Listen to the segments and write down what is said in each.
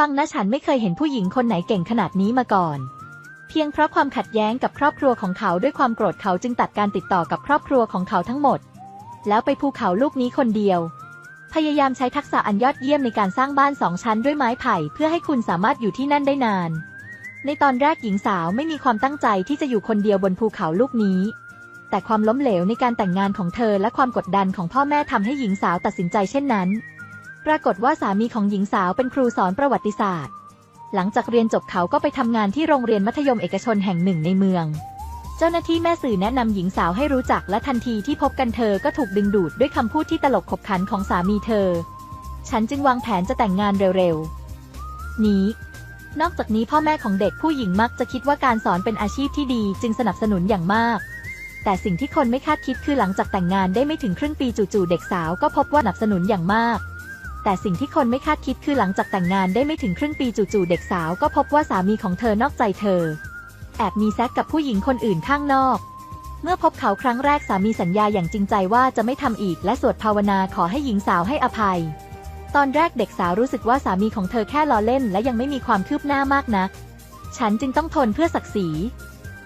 ฟังนะฉันไม่เคยเห็นผู้หญิงคนไหนเก่งขนาดนี้มาก่อน เพียงเพราะความขัดแย้งกับครอบครัวของเขาด้วยความโกรธเขาจึงตัดการติดต่อกับครอบครัวของเขาทั้งหมด แล้วไปภูเขาลูกนี้คนเดียว พยายามใช้ทักษะอันยอดเยี่ยมในการสร้างบ้านสองชั้นด้วยไม้ไผ่เพื่อให้คุณสามารถอยู่ที่นั่นได้นาน ในตอนแรกหญิงสาวไม่มีความตั้งใจที่จะอยู่คนเดียวบนภูเขาลูกนี้แต่ความล้มเหลวในการแต่งงานของเธอและความกดดันของพ่อแม่ทำให้หญิงสาวตัดสินใจเช่นนั้น ปรากฏว่าสามีของหญิงสาวเป็นครูสอนประวัติศาสตร์ หลังจากเรียนจบเขาก็ไปทำงานที่โรงเรียนมัธยมเอกชนแห่งหนึ่งในเมือง เจ้าหน้าที่แม่สื่อแนะนำหญิงสาวให้รู้จักและทันทีที่พบกันเธอก็ถูกดึงดูดด้วยคำพูดที่ตลกขบขันของสามีเธอ ฉันจึงวางแผนจะแต่งงานเร็วๆ นี้ นอกจากนี้พ่อแม่ของเด็กผู้หญิงมักจะคิดว่าการสอนเป็นอาชีพที่ดีจึงสนับสนุนอย่างมากแต่สิ่งที่คนไม่คาดคิดคือหลังจากแต่งงานได้ไม่ถึงครึ่งปีจู่ๆเด็กสาวก็พบว่าสนับสนุนอย่างมาก แต่สิ่งที่คนไม่คาดคิดคือหลังจากแต่งงานได้ไม่ถึงครึ่งปีจู่ๆเด็กสาวก็พบว่าสามีของเธอนอกใจเธอ แอบมีแซกกับผู้หญิงคนอื่นข้างนอก เมื่อพบเขาครั้งแรกสามีสัญญาอย่างจริงใจว่าจะไม่ทำอีก และสวดภาวนาขอให้หญิงสาวให้อภัย ตอนแรกเด็กสาวรู้สึกว่าสามีของเธอแค่ล้อเล่น และยังไม่มีความคืบหน้ามากนัก ฉันจึงต้องทนเพื่อศักดิ์ศรี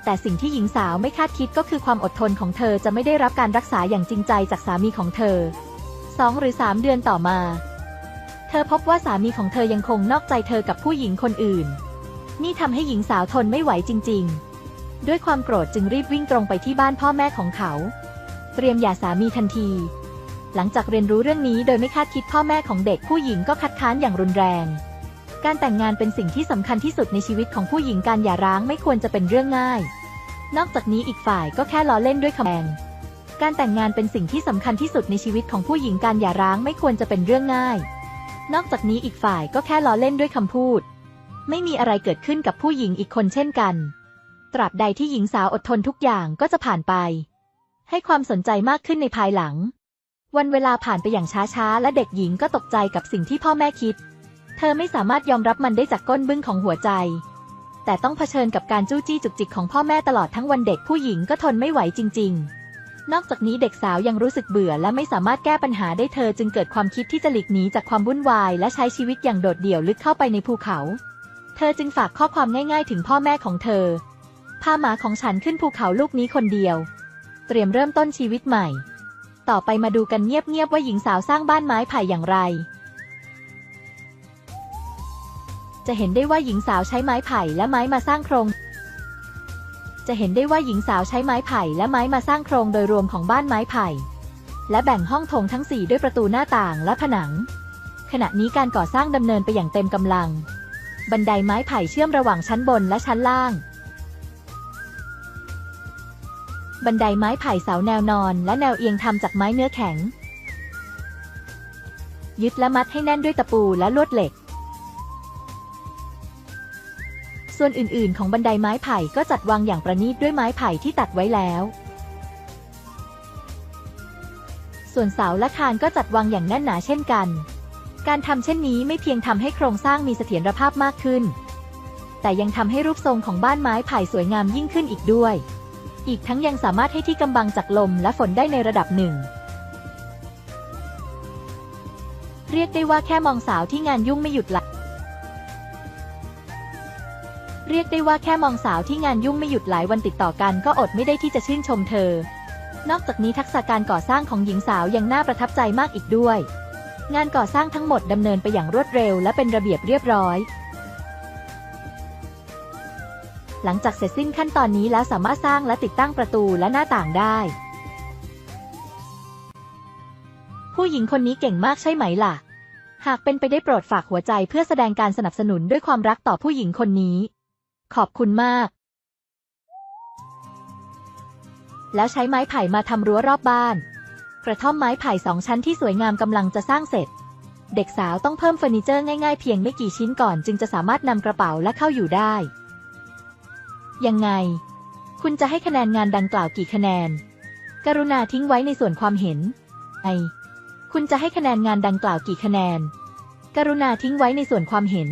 แต่สิ่งที่หญิงสาวไม่คาดคิดก็คือความอดทนของเธอจะไม่ได้รับการรักษาอย่างจริงใจจากสามีของเธอสองหรือสามเดือนต่อมา เธอพบว่าสามีของเธอยังคงนอกใจเธอกับผู้หญิงคนอื่น นี่ทำให้หญิงสาวทนไม่ไหวจริง ๆ ด้วยความโกรธจึงรีบวิ่งตรงไปที่บ้านพ่อแม่ของเขา เตรียมหย่าสามีทันที หลังจากเรียนรู้เรื่องนี้โดยไม่คาดคิดพ่อแม่ของเด็กผู้หญิงก็คัดค้านอย่างรุนแรง การแต่งงานเป็นสิ่งที่สำคัญที่สุดในชีวิตของผู้หญิงการหย่าร้างไม่ควรจะเป็นเรื่องง่าย นอกจากนี้อีกฝ่ายก็แค่ล้อเล่นด้วยคำแพงการแต่งงานเป็นสิ่งที่สำคัญที่สุดในชีวิตของผู้หญิงการหย่าร้างไม่ควรจะเป็นเรื่องง่าย นอกจากนี้อีกฝ่ายก็แค่ล้อเล่นด้วยคำพูด ไม่มีอะไรเกิดขึ้นกับผู้หญิงอีกคนเช่นกัน ตราบใดที่หญิงสาวอดทนทุกอย่างก็จะผ่านไป ให้ความสนใจมากขึ้นในภายหลัง วันเวลาผ่านไปอย่างช้าๆ และเด็กหญิงก็ตกใจกับสิ่งที่พ่อแม่คิด เธอไม่สามารถยอมรับมันได้จากก้นบึ้งของหัวใจ แต่ต้องเผชิญกับการจู้จี้จุกจิกของพ่อแม่ตลอดทั้งวันเด็กผู้หญิงก็ทนไม่ไหวจริง ๆ นอกจากนี้เด็กสาวยังรู้สึกเบื่อและไม่สามารถแก้ปัญหาได้เธอจึงเกิดความคิดที่จะหลีกหนีจากความวุ่นวายและใช้ชีวิตอย่างโดดเดี่ยวลึกเข้าไปในภูเขา เธอจึงฝากข้อความง่ายๆ ถึงพ่อแม่ของเธอ พาหมาของฉันขึ้นภูเขาลูกนี้คนเดียว เตรียมเริ่มต้นชีวิตใหม่ ต่อไปมาดูกันเงียบๆว่าหญิงสาวสร้างบ้านไม้ไผ่อย่างไร จะเห็นได้ว่าหญิงสาวใช้ไม้ไผ่และไม้มาสร้างโครง จะเห็นได้ว่าหญิงสาวใช้ไม้ไผ่และไม้มาสร้างโครงโดยรวมของบ้านไม้ไผ่ และแบ่งห้องโถงทั้งสี่ด้วยประตูหน้าต่างและผนัง ขณะนี้การก่อสร้างดำเนินไปอย่างเต็มกำลัง บันไดไม้ไผ่เชื่อมระหว่างชั้นบนและชั้นล่าง บันไดไม้ไผ่เสาแนวนอน และแนวเอียงทำจากไม้เนื้อแข็ง ยึดและมัดให้แน่นด้วยตะปูและลวดเหล็ก ส่วนอื่นๆ ของบันไดไม้ไผ่ก็จัดวางอย่างประณีตด้วยไม้ไผ่ที่ตัดไว้แล้ว ส่วนเสาและคานก็จัดวางอย่างแน่นหนาเช่นกัน การทำเช่นนี้ไม่เพียงทำให้โครงสร้างมีเสถียรภาพมากขึ้น แต่ยังทำให้รูปทรงของบ้านไม้ไผ่สวยงามยิ่งขึ้นอีกด้วย อีกทั้งยังสามารถให้ที่กำบังจากลมและฝนได้ในระดับหนึ่งเรียกได้ว่าแค่มองสาวที่งานยุ่งไม่หยุดละ เรียกได้ว่าแค่มองสาวที่งานยุ่งไม่หยุดหลายวันติดต่อกันก็อดไม่ได้ที่จะชื่นชมเธอ นอกจากนี้ทักษะการก่อสร้างของหญิงสาวยังน่าประทับใจมากอีกด้วย งานก่อสร้างทั้งหมดดำเนินไปอย่างรวดเร็วและเป็นระเบียบเรียบร้อย หลังจากเสร็จสิ้นขั้นตอนนี้แล้วสามารถสร้างและติดตั้งประตูและหน้าต่างได้ ผู้หญิงคนนี้เก่งมากใช่ไหมล่ะ หากเป็นไปได้โปรดฝากหัวใจเพื่อแสดงการสนับสนุนด้วยความรักต่อผู้หญิงคนนี้ ขอบคุณมาก แล้วใช้ไม้ไผ่มาทำรั้วรอบบ้าน กระท่อมไม้ไผ่สองชั้นที่สวยงามกำลังจะสร้างเสร็จ เด็กสาวต้องเพิ่มเฟอร์นิเจอร์ง่ายๆเพียงไม่กี่ชิ้นก่อนจึงจะสามารถนำกระเป๋าและเข้าอยู่ได้ ยังไง คุณจะให้คะแนนงานดังกล่าวกี่คะแนน กรุณาทิ้งไว้ในส่วนความเห็น ไอ คุณจะให้คะแนนงานดังกล่าวกี่คะแนน กรุณาทิ้งไว้ในส่วนความเห็น